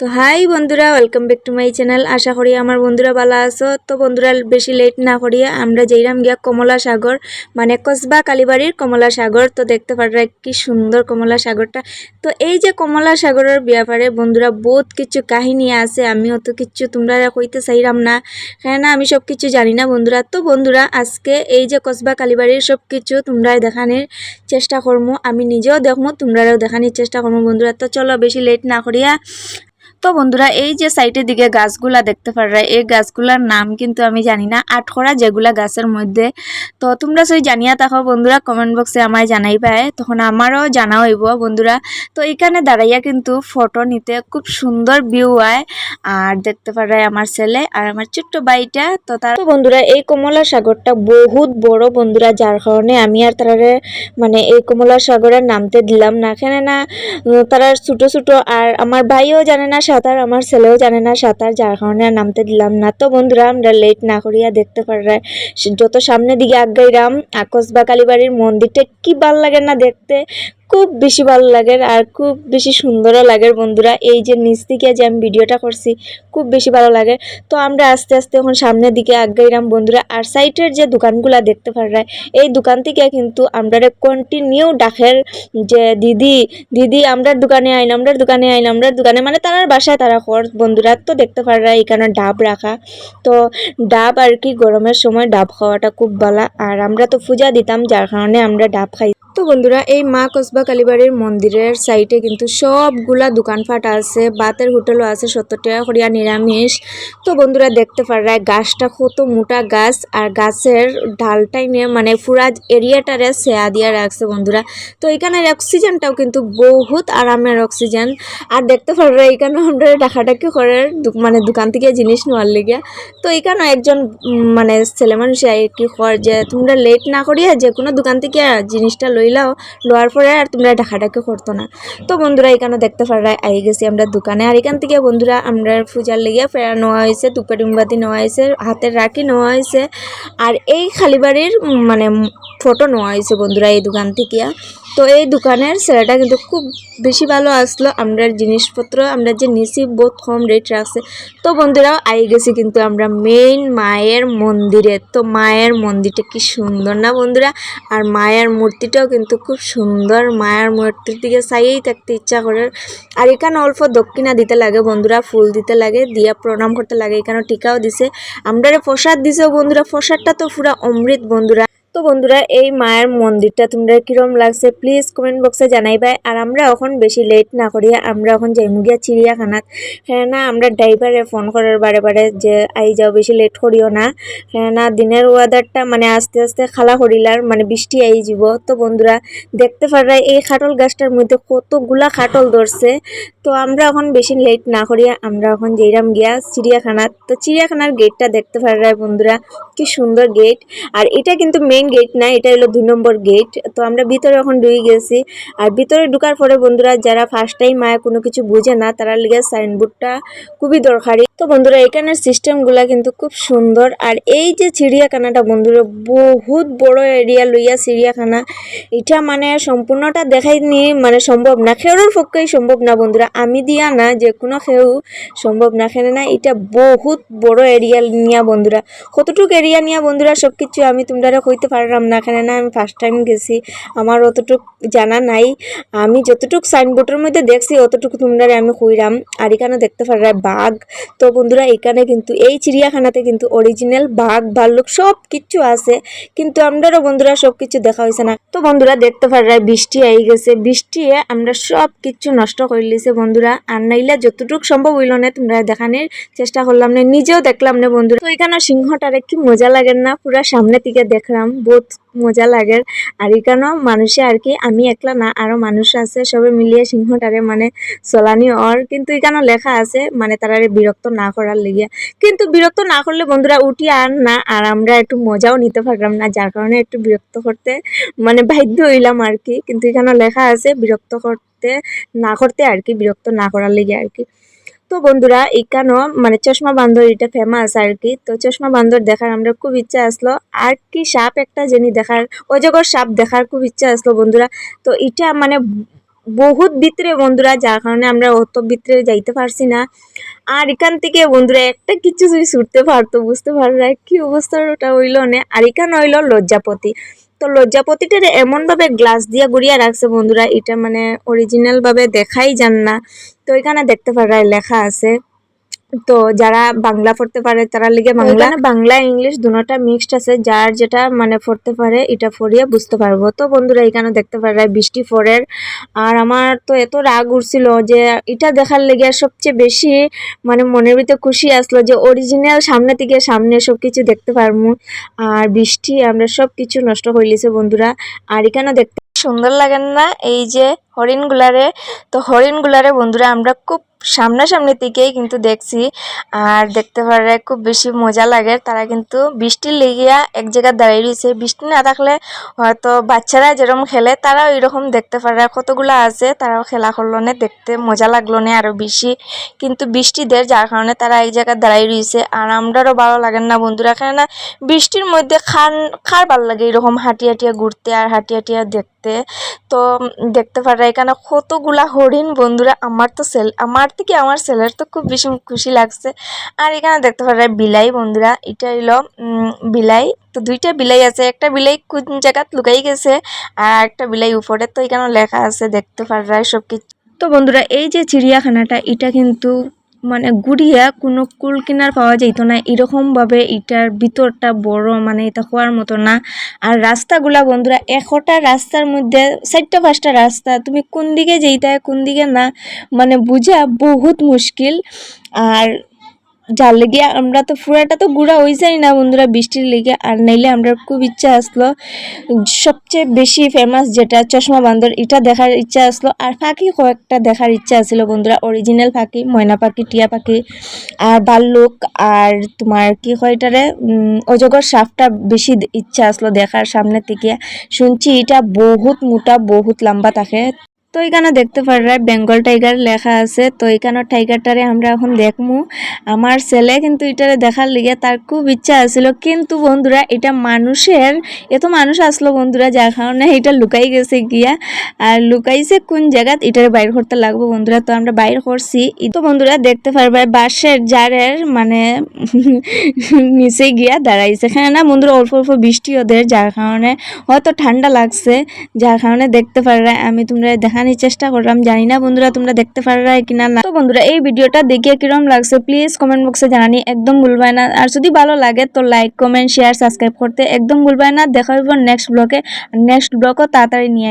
তো হাই বন্ধুরা welcome back to my channel আশা করি আমার বন্ধুরা ভালো আছো। তো বন্ধুরা, বেশি লেট না করিয়া আমরা যেইরাম গিয়া কমলা সাগর মানে কসবা কালীবাড়ির কমলা সাগর, তো দেখতে পারা কি সুন্দর কমলা সাগরটা। তো এই যে কমলা সাগরের ব্যাপারে বন্ধুরা বহুত কিছু কাহিনী আছে আমি অত কিছু তোমরা কইতে চাইরাম না। কেননা আমি সব কিছু জানি না বন্ধুরা। তো বন্ধুরা, আজকে এই যে কসবা কালীবাড়ির সব কিছু তোমরা দেখানোর চেষ্টা করব আমি নিজেও দেখব তোমরাও দেখানোর চেষ্টা করব বন্ধুরা। তো চলো বেশি লেট না করিয়া তো বন্ধুরা, এই যে সাইডের দিকে গাছগুলা দেখতে পাররা এই গাছগুলার নাম কিন্তু আমি জানি না আটখরা যেগুলা গাছের মধ্যে। তো তোমরা সেই জানিয়া থাকো বন্ধুরা কমেন্ট বক্সে আমায় জানাই পায়, তখন আমারও জানা হইব বন্ধুরা। তো এখানে দাঁড়াইয়া কিন্তু ফটো নিতে খুব সুন্দর ভিউ হয়, আর দেখতে পারায় আমার ছেলে আর আমার ছোট্ট বাইটা তো তার বন্ধুরা, এই কমলা সাগরটা বহুত বড় বন্ধুরা, যার কারণে আমি আর তারারে মানে এই কমলা সাগরের নামতে দিলাম না। কেন না তারা ছোট ছোট, আর আমার ভাইও জানে না সাঁতার আমার ছেলেও জানে না সাঁতার, যার কারণে নামতে দিলাম না। তো বন্ধুরা, আমরা লেট না করিয়া দেখতে পারা যত সামনের দিকে আগাইরাম আকস বা কালীবাড়ির মন্দিরটা কি ভালো লাগে না দেখতে। খুব বেশি ভালো লাগে আর খুব বেশি সুন্দরও লাগে বন্ধুরা। এই যে নিচ থেকে যে আমি ভিডিওটা করছি, খুব বেশি ভালো লাগে। তো আমরা আস্তে আস্তে এখন সামনের দিকে আগাইরাম বন্ধুরা। আর সাইটের যে দোকানগুলা দেখতে পাররা এই দোকান থেকে কিন্তু আমরা কন্টিনিউ ডাকের যে দিদি দিদি আমরার দোকানে আইন, আমরার দোকানে আইন, আমরার দোকানে মানে তারার বাসায় তারা কর বন্ধুরা। তো দেখতে পাররা এখানে ডাব রাখা। তো ডাব আর কি গরমের সময় ডাব খাওয়াটা খুব ভালো আর আমরা তো পূজা দিতাম, যার কারণে আমরা ডাব খাই তো বন্ধুরা, এই মা কসবা কালীবাড়ির মন্দিরের সাইডে কিন্তু সবগুলা দোকানপাট আছে, বাতের হোটেলও আছে, সত্তর টাকা করিয়া নিরামিষ। তো বন্ধুরা, দেখতে পারা গাছটা কত মোটা গাছ, আর গাছের ঢালটাই নিয়ে মানে পুরা এরিয়াটারে সেয়া দিয়া রাখছে বন্ধুরা। তো এখানের অক্সিজেনটাও কিন্তু বহুত আরামের অক্সিজেন। আর দেখতে পারবে এখানে আমরা ডাকাডাকি করে মানে দোকান থেকে জিনিস নেওয়ার লেগে। তো এখানে একজন মানে ছেলে মানুষ আর কি কর যে, তোমরা লেট না করিয়া যে কোনো দোকান থেকে জিনিসটা লইলাও, লওয়ার পরে আর তোমরা ডাকাডাকি করতো না। তো বন্ধুরা এখানে দেখতে পারা আই গেছি আমরা দোকানে। আর এখান থেকে বন্ধুরা, আমরা পূজার লেগে ফেরা নেওয়া হয়েছে তুপে মোমবাতি নেওয়া হয়েছে, হাতের রাখি নেওয়া হয়েছে। আর এই খালিবাড়ির মানে ফটো নেওয়া হয়েছে বন্ধুরা, এই দোকান থেকে। তো এই দোকানের ছেলেটা কিন্তু খুব বেশি ভালো আসলো। আমরা জিনিসপত্র, আমরা যে নিছি বহুত কম রেট রাখছে তো বন্ধুরা আই গেছি কিন্তু আমরা মেইন মায়ের মন্দিরে। তো মায়ের মন্দিরটা কি সুন্দর না বন্ধুরা? আর মায়ের মূর্তিটাও কিন্তু খুব সুন্দর। মায়ের মূর্তির দিকে চাইয়েই থাকতে ইচ্ছা করে। আর এখানে অল্প দক্ষিণা দিতে লাগে বন্ধুরা, ফুল দিতে লাগে, দিয়া প্রণাম করতে লাগে, এখানে টিকাও দিছে। আমরা প্রসাদ দিছে বন্ধুরা, প্রসাদটা তো পুরা অমৃত বন্ধুরা। তো বন্ধুরা, এই মায়ের মন্দিরটা তোমরা কিরম লাগছে প্লিজ কমেন্ট বক্সে জানাইবাই আর আমরা এখন বেশি লেট না করিয়া আমরা এখন যাইমু গিয়া চিড়িয়াখানাত। হ্যাঁ না, আমরা ড্রাইভারে ফোন করার বারে বারে যে, আই যাও বেশি লেট করিও না। হ্যাঁ না, দিনের ওয়েদারটা মানে আস্তে আস্তে খালা করিলার মানে বৃষ্টি আই যাব তো বন্ধুরা, দেখতে পারা এই খাটল গাছটার মধ্যে কতগুলা খাটল ধরছে। তো আমরা এখন বেশি লেট না করিয়া আমরা এখন যেইরাম গিয়া চিড়িয়াখানাত। তো চিড়িয়াখানার গেটটা দেখতে পারা বন্ধুরা, কি সুন্দর গেট আর এটা কিন্তু মেইন গেট না, এটা হলো দুই নম্বর গেট তো আমরা ভিতরে এখন ঢুকে গেছি। আর ভিতরে ঢুকার পরে বন্ধুরা, যারা ফার্স্ট টাইম মায়া কোনো কিছু বুঝে না, তারা লিগে সাইনবোর্ডটা খুবই দরকারি। তো বন্ধুরা, এখানের সিস্টেমগুলা কিন্তু খুব সুন্দর। আর এই যে চিড়িয়াখানাটা বন্ধুরা, বহুত বড় এরিয়া লইয়া চিড়িয়াখানা। এটা মানে সম্পূর্ণটা দেখাইনি মানে সম্ভব না খেউর পক্ষেই সম্ভব না বন্ধুরা। আমি দিয়া না, যে কোনো খেউ সম্ভব না। খেলে না এটা বহুত বড় এরিয়া নিয়া বন্ধুরা। কতটুকু এরিয়া নিয়া বন্ধুরা সব কিছু আমি তোমরা কইতে পারলাম না কেন না আমি ফার্স্ট টাইম গেছি। আমার অতটুক জানা নাই। আমি যতটুকু সাইনবোর্ডের মধ্যে দেখছি, অতটুকু তোমরা আমি কইরাম। আর এখানে দেখতে পারা বাঘ। তো বন্ধুরা, এখানে কিন্তু এই চিড়িয়াখানাতে কিন্তু অরিজিনাল বাঘ, ভাল্লুক সব কিছু আছে। কিন্তু আমরাও বন্ধুরা সব কিছু দেখা হয়েছে না। তো বন্ধুরা, দেখতে পারা বৃষ্টি আই গেছে। বৃষ্টি আমরা সব কিছু নষ্ট করে লিছে বন্ধুরা। আর নাইলে যতটুকু সম্ভব হইল না তোমরা দেখানোর চেষ্টা করলাম না, নিজেও দেখলাম না বন্ধুরা। তো এখানে সিংহটারে কি মজা লাগে না? পুরা সামনে থেকে দেখলাম। বহুত মজা লাগে। আর এখানেও মানুষে আর কি, আমি একলা না আরও মানুষ আছে, সবে মিলিয়ে সিংহটারে মানে চলানি অর কিন্তু এখানে লেখা আছে মানে তারারে বিরক্ত না করার লেগে কিন্তু বিরক্ত না করলে বন্ধুরা উঠি আর না আর আমরা একটু মজাও নিতে পারলাম না যার কারণে একটু বিরক্ত করতে মানে বাধ্য হইলাম আর কি। কিন্তু এখানে লেখা আছে বিরক্ত করতে না করতে আর কি বিরক্ত না করার লেগে আর কি। তো বন্ধুরা, এখানেও মানে চশমা বান্দর এটা ফেমাস আর কি। তো চশমা বান্দর দেখার আমরা খুব ইচ্ছা আসলো। আর কি সাপ একটা জিনিস দেখার অজগর সাপ দেখার খুব ইচ্ছা আসলো বন্ধুরা। তো এটা মানে বহুত ভিতরে বন্ধুরা, যার কারণে আমরা অত ভিতরে যাইতে পারছি না। আর এখান থেকে বন্ধুরা, একটা কিছু যদি ছুটতে পারতো, বুঝতে পাররা কি অবস্থার ওটা হইল না। আর এখানে হইল লজ্জাপতি। তো লজ্জা লজ্জাপতিটার এমনভাবে গ্লাস দিয়া গুড়িয়া রাখছে বন্ধুরা, এটা মানে অরিজিনাল ভাবে দেখাই যান না। তো এখানে দেখতে পারা লেখা আছে তো যারা বাংলা পড়তে পারে তারা লিগে বাংলা বাংলা ইংলিশ দুটোটা মিক্সড আছে। যার যেটা মানে পড়তে পারে এটা পড়িয়ে বুঝতে পারব। তো বন্ধুরা এখানে দেখতে পারে বৃষ্টি পড়ের আর আমার তো এত রাগ উঠছিল যে এটা দেখার লেগে সবচেয়ে বেশি মানে মনের ভিতরে খুশি আসলো যে অরিজিনাল সামনে থেকে সামনে সব কিছু দেখতে পারব। আর বৃষ্টি আমরা সব কিছু নষ্ট করে লিছে বন্ধুরা। আর এখানে দেখতে সুন্দর লাগেন না এই যে হরিণগুলারে। তো হরিণগুলারে বন্ধুরা আমরা খুব সামনাসামনি থেকেই কিন্তু দেখছি। আর দেখতে পারে খুব বেশি মজা লাগে। তারা কিন্তু বৃষ্টির লেগিয়া এক জায়গায় দাঁড়িয়ে রয়েছে। বৃষ্টি না থাকলে হয়তো বাচ্চারা যেরকম খেলে, তারাও এরকম দেখতে পারে। কতগুলো আছে, তারাও খেলা করল না, দেখতে মজা লাগল না আরও বেশি। কিন্তু বৃষ্টি দের যার কারণে তারা এক জায়গায় দাঁড়িয়ে রয়েছে। আর আমরারও ভালো লাগেন না বন্ধুরা। কেননা বৃষ্টির মধ্যে খান, খার ভালো লাগে এরকম হাঁটিয়া হাঁটিয়া ঘুরতে আর হাঁটিয়া হাঁটিয়া দেখতে। তো দেখতে পারে এখানে কতগুলা হরিণ বন্ধুরা, আমার তো সেল আমার থেকে আমার ছেলের তো খুব বেশি খুশি লাগছে। আর এখানে দেখতে পারে বিলাই বন্ধুরা, এটা হইল বিলাই। তো দুইটা বিলাই আছে, একটা বিলাই কোন জায়গাত লুকাই গেছে আর একটা বিলাই উপরে। তো এখানে লেখা আছে, দেখতে পারা সব কিছু তো বন্ধুরা, এই যে চিড়িয়াখানাটা, এটা কিন্তু মানে গুড়িয়া কোনো কুল কিনার পাওয়া যেত না। এরকমভাবে এটার ভিতরটা বড় মানে এটা হওয়ার মতো না। আর রাস্তাগুলা বন্ধুরা একটা রাস্তার মধ্যে, চারটা পাঁচটা রাস্তা, তুমি কোন দিকে যেতে কোন দিকে না মানে বুঝা বহুত মুশকিল। আর যার লেগে আমরা তো ফুরাটা তো গুঁড়া হয়ে যায় না বন্ধুরা, বৃষ্টির লেগে। আর নাইলে আমরা খুব ইচ্ছা আসলো, সবচেয়ে বেশি ফেমাস যেটা চশমা বান্দর, এটা দেখার ইচ্ছা আসলো। আর পাখি কয়েকটা দেখার ইচ্ছা আসলো বন্ধুরা অরিজিনাল পাখি ময়না পাখি টিয়া পাখি আর বাল্লুক, আর তোমার কি হয় এটারে অজগর সাপটা বেশি ইচ্ছা আসলো দেখার সামনে থেকে। শুনছি এটা বহুত মোটা, বহুত লম্বা থাকে তো এখানে দেখতে পারা বেঙ্গল টাইগার লেখা আছে। তো এখানে টাইগারটারে আমরা এখন দেখমু। আমার ছেলে কিন্তু এটারে দেখার লিগে তার খুব ইচ্ছা আছিল। কিন্তু বন্ধুরা, এটা মানুষের, এত মানুষ আসলো বন্ধুরা, যার কারণে এটা লুকাই গেছে গিয়া। আর লুকাইছে কোন জায়গাত, এটারে বাইর করতে লাগবো বন্ধুরা। তো আমরা বাইর করছি। তো বন্ধুরা, দেখতে পারবে, বাঁশের জারের মানে নিচে গিয়া দাঁড়াইছে। এখানে না বন্ধুরা, অল্প অল্প বৃষ্টি ওদের, যার কারণে হয়তো ঠান্ডা লাগছে। যার কারণে দেখতে পারবে আমি তোমরা দেখানোর চেষ্টা করলাম। জানি না বন্ধুরা তোমরা দেখতে পারা কিনা না। তো বন্ধুরা, এই ভিডিওটা দেখে কিরম লাগছে প্লিজ কমেন্ট বক্সে জানানি একদম ভুলবাই না। আর যদি ভালো লাগে, তো লাইক কমেন্ট শেয়ার সাবস্ক্রাইব করতে একদম ভুলবাই না। দেখা হইব নেক্সট ব্লগে নেক্সট ব্লগও তাড়াতাড়ি নিয়ে